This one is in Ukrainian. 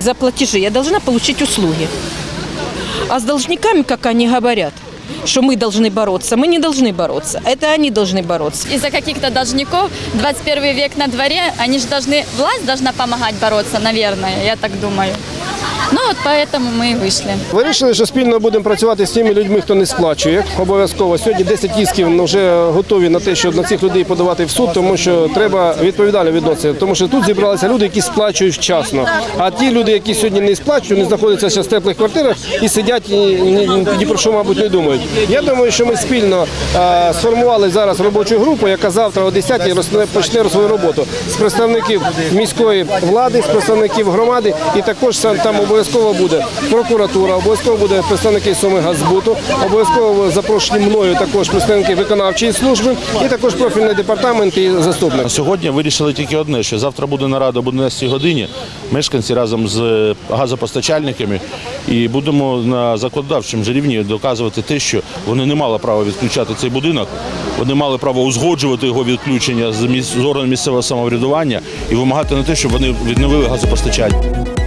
За платежи я должна получить услуги. А с должниками, как они говорят, что мы должны бороться, мы не должны бороться. Это они должны бороться. Из-за каких-то должников 21 век на дворе, они же должны, власть должна помогать бороться, наверное, я так думаю. Ну вот поэтому мы и вышли. Вирішили, що спільно будемо працювати з тими людьми, хто не сплачує. Обов'язково сьогодні 10 ісків ну, вже готові на те, щоб на цих людей подавати в суд, тому що треба відповідально відносити. Тому що тут зібралися люди, які сплачують вчасно. А ті люди, які сьогодні не сплачують, не знаходяться ще в теплих квартирах і сидять і ні, ні, ні про що, мабуть, не думають. Я думаю, що ми спільно е, сформували зараз робочу групу, яка завтра о 10 розпочне- почне свою роботу з представників міської влади, з представників громади, і також сам- там обов'язково буде прокуратура, обов'язково буде представники Суми Газбуту, обов'язково запрошені мною також представники виконавчої служби і також профільний департамент і заступник. Сьогодні вирішили тільки одне, що завтра буде нарада об 11 годині. Мешканці разом з газопостачальниками і будемо на законодавчому ж рівні доказувати те, що вони не мали права відключати цей будинок. Вони мали право узгоджувати його відключення з з місцевого самоврядування і вимагати на те, щоб вони відновили газопостачання.